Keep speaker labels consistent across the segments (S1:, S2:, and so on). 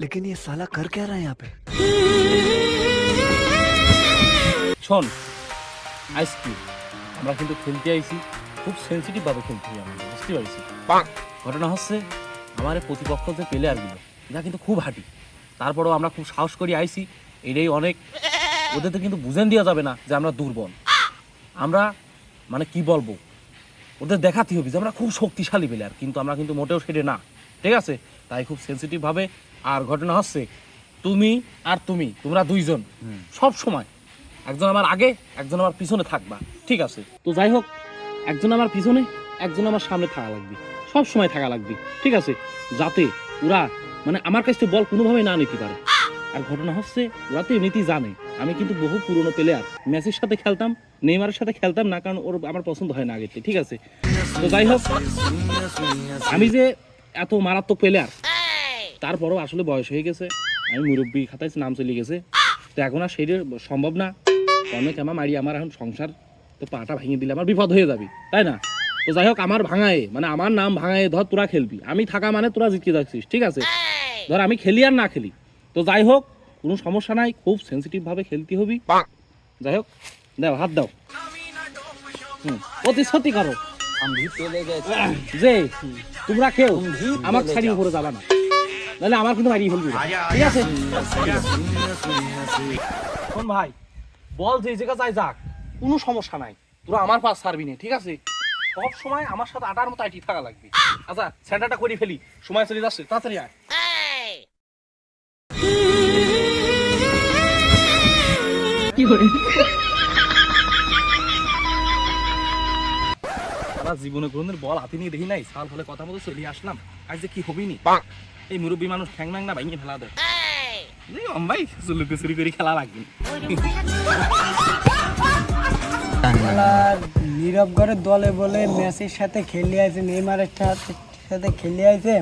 S1: लेकिन ये साला कर क्या रहा है यहाँ पे
S2: শোন আইস কি আমরা কিন্তু খেলতে আইছি খুব সেন্সিটিভ ভাবে খেলতে হয় আমরা বুঝতে পারছি ঘটনা হচ্ছে আমার এই প্রতিপক্ষ যে প্লেয়ারগুলো এরা কিন্তু খুব হাঁটি তারপরেও আমরা খুব সাহস করে আইছি এটাই অনেক ওদের তো কিন্তু বুঝেন দেওয়া যাবে না যে আমরা দুর্বল আমরা মানে কি বলবো ওদের দেখাতে হবে যে আমরা খুব শক্তিশালী প্লেয়ার কিন্তু আমরা কিন্তু মোটেও সেটা না ঠিক আছে তাই খুব সেন্সিটিভ ভাবে আর ঘটনা হচ্ছে তুমি আর তুমি তোমরা দুইজন সব সময় একজন আমার আগে একজন আমার পিছনে থাকবা ঠিক আছে? তো যাই হোক একজন আমার পিছনে একজন আমার সামনে থাকা লাগবে সব সময় থাকা লাগবে ঠিক আছে? যাতে ওরা মানে আমার কাছ থেকে বল কোনোভাবে না নিতে পারে। আর ঘটনা হচ্ছে ওরা তো এমনিতেই জানে আমি কিন্তু বহু পুরনো প্লেয়ার মেসির সাথে খেলতাম নেইমারের সাথে খেলতাম না কারণ ওর আমার পছন্দ হয় না আগে থেকে, ঠিক আছে? তো যাই হোক আমি যে এত মারাত্মক প্লেয়ার তারপরও আসলে বয়স হয়ে গেছে। আমি মুরব্বী খাতায় নাম চলে গেছে। তো এখন আর সেইটা সম্ভব না। অনেক আমার মারি আমার এখন সংসার তো পাটা ভেঙে দিলে আমার বিপদ হয়ে যাবি তাই না? তো যাই হোক আমার ভাঙায় মানে আমার নাম ভাঙায় ধর তোরা খেলবি। আমি থাকা মানে তোরা জিতকে যাচ্ছিস ঠিক আছে? ধর আমি খেলি আর না খেলি। তো যাই হোক কোনো সমস্যা নাই খুব সেন্সিটিভ ভাবে খেলতে হবি। যাই হোক দাও হাত দাও। হুম অতি সত্যি করো যে তোমরা কেউ আমার ছাড়ি উপরে যাবা না। নাহলে আমার কিন্তু মারিয়ে ফেলবি। ঠিক আছে? শোন ভাই বল যে জায়গা যাই যাক কোনো সমস্যা নাই। তোরা আমার পাশ ছাড়বি না ঠিক আছে? সব সময় আমার সাথে আটার মতো আইটি থাকা লাগবে। আচ্ছা সেন্টারটা করে ফেলি। সময় চলে যাচ্ছে তাড়াতাড়ি আয়। আমার জীবনে কোনদিন বল হাতে নিয়ে দেখি নাই সাল ফলে কথা মতো চলে আসলাম। আজ যে কি হবি নি? এই মুরব্বী মানুষ ঠ্যাং ম্যাং না ভাঙিয়ে ফেলা দেয়। চুলুকে চুরি করে খেলা লাগবে।
S3: নীরব ঘরের দলে বলে মেসির সাথে খেলে আছে নেইমারের সাথে সাথে খেলে আছে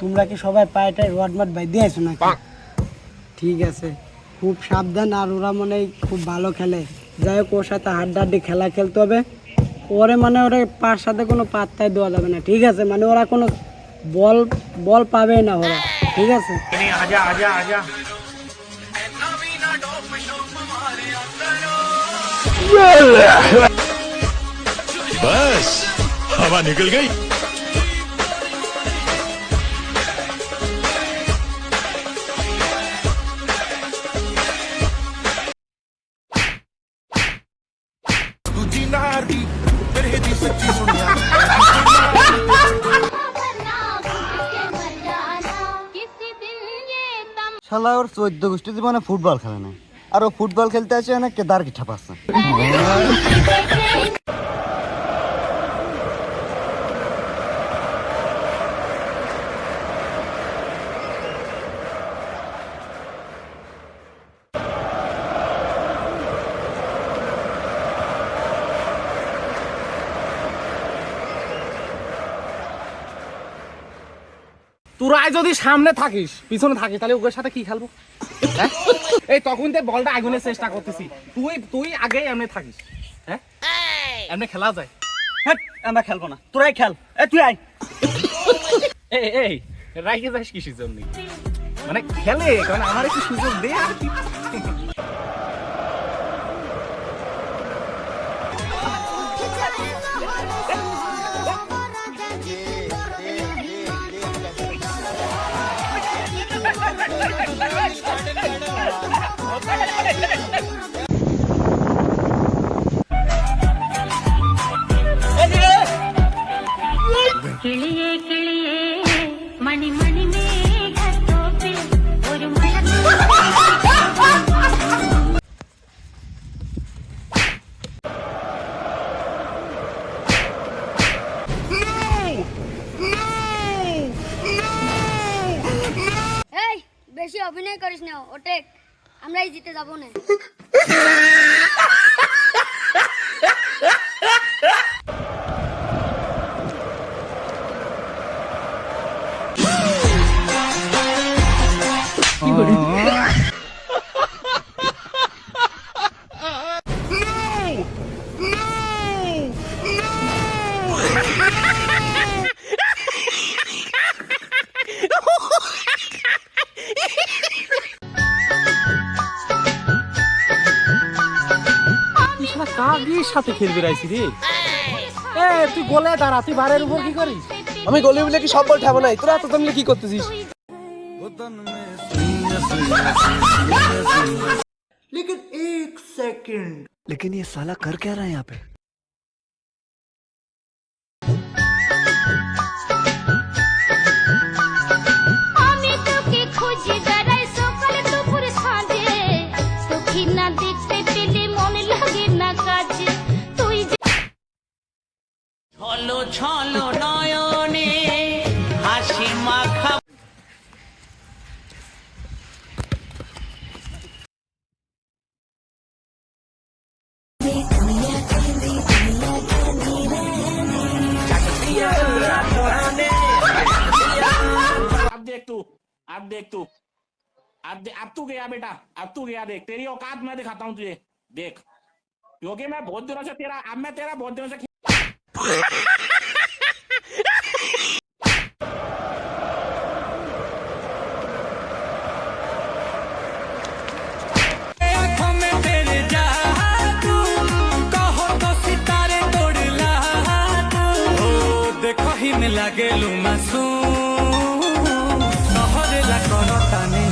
S3: তোমরা কি সবাই পায়েটায় রড মাট বাই দিয়ে আছো নাকি ঠিক আছে খুব সাবধান আর ওরা মনে খুব ভালো খেলে। যাই হোক ওর সাথে হাড্ডাহাড্ডি খেলা খেলতে হবে। ওরে মানে ওরা পার সাথে কোনো পাত্তায় দেওয়া যাবে না। ঠিক আছে মানে ওরা কোনো বল বল পাবে না ওরা ঠিক আছে
S4: बस हवा निकल गई
S5: শালা ওর চোদ্দ গোষ্ঠী জীবনে ফুটবল খেলে নাই। আর ও ফুটবল খেলতে আসে না কেদার কি ঠাপাচ্ছে।
S2: তোরাই যদি সামনে থাকিস, পিছনে থাকিস, তাহলে ওদের সাথে কি খেলব? হ্যাঁ? এই তখন তো বলটা আগুনের চেষ্টা করতেছি। তুই তুই আগে এমনি থাকিস হ্যাঁ? এমনি খেলা যায়।
S3: হ্যাঁ আমরা খেলব না। তোরাই খেল। এ, তুই আয়।
S2: এই এই রাইকে যাস কিসের জন্য? মানে খেলে, কারণ আমার একটু সুযোগ দে আর কি।
S6: 快
S7: 点，快点，快点，快点！জিতে যাব না।
S2: আগের সাথে খেলবে রাইছি রে এ তুই গোলে দাঁড়া তুই বারের উপর কি করিস
S8: আমি গলি বলে কি সব বল ঠাবো নাই তোরা এত জমলে কি করতেছিস
S1: लेकिन ये साला कर क्या रहा है यहाँ पे
S9: ছলো ছলো নয়নে হাসি মাখা
S10: अब देख तू अब देख तू अब दे, अब तू गया बेटा अब तू गया देख तेरी औकात मैं दिखाता हूँ तुझे देख क्योंकि मैं बहुत दिनों से तेरा अब मैं तेरा बहुत दिनों से
S9: গেলু মাসু নহরে লাকন টানে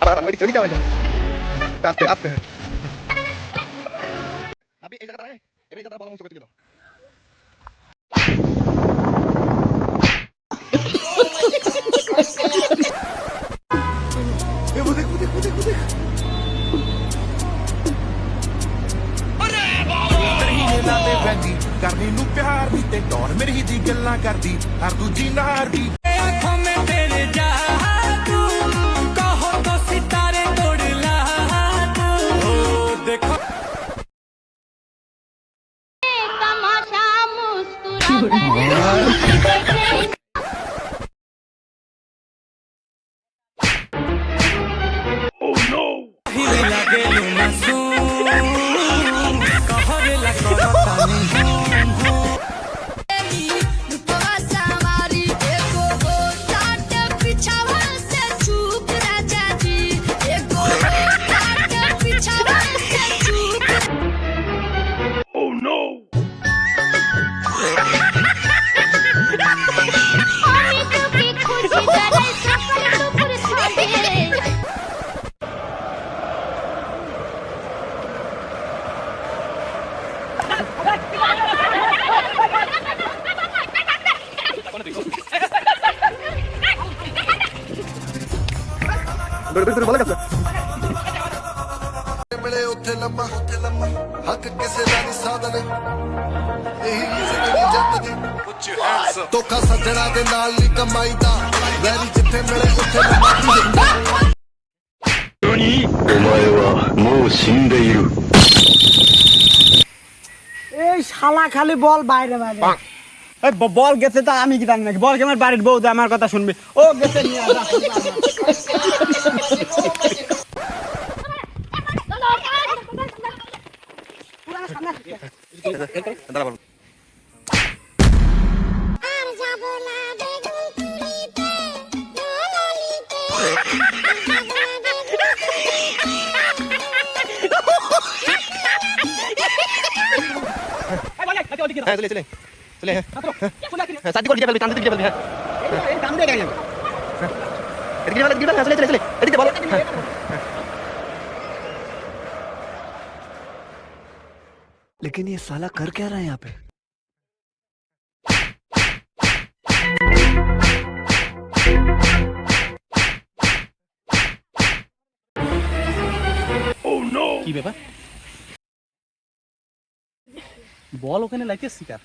S9: Ahora, ahorita, ahorita, ahorita.
S6: Tante up eh. Tapi ini kata eh, ini kata bangun suka gitu. Eh,
S4: butik, butik, butik, butik. ਕਰਨੀ ਨੂੰ ਪਿਆਰ ਦੀ ਤੇ ਦੌੜ ਮੇਰੀ ਦੀ ਗੱਲਾਂ ਕਰਦੀ ਹਰ ਦੂਜੀ ਨਾਰ ਦੀ ਮਿਲੇ ਉੱਥੇ ਲੰਮਾ ਹੱਕ ਕਿਸੇ ਦਾ ਨਹੀਂ ਸਾਧਨ ਇਹੀ ਜ਼ਿੰਦਗੀ ਜੱਟ ਦੀ ਧੋਖਾ ਸੱਜਣਾ ਦੇ ਨਾਲ ਨਹੀਂ ਕਮਾਈਦਾ ਵੈਰੀ ਜਿੱਥੇ ਮਿਲੇ ਉੱਥੇ ਲੰਮਾ
S5: お前はもう死んでいる
S3: এই শালা খালি বল বাইরে বাইরে। বল গেছে তা আমি কি জানি নাকি? বল আমার বাড়ির বউ আমার কথা শুনবি? ও গেছে নিয়ে আসা
S8: হ্যাঁ চলে চলে চলে হ্যাঁ হ্যাঁ সাথে করে দিকে ফেলবি কান্দে দিকে ফেলবি হ্যাঁ এদিকে ফেলে এদিকে ফেলে চলে চলে চলে এদিকে বল হ্যাঁ
S1: लेकिन ये साला कर क्या रहा है यहाँ पे
S2: কি ব্যাপার বল ওখানে লাগে শিকার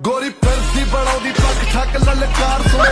S4: गोरी पर्सी बड़ौदी
S11: पक ठक ललकार सोए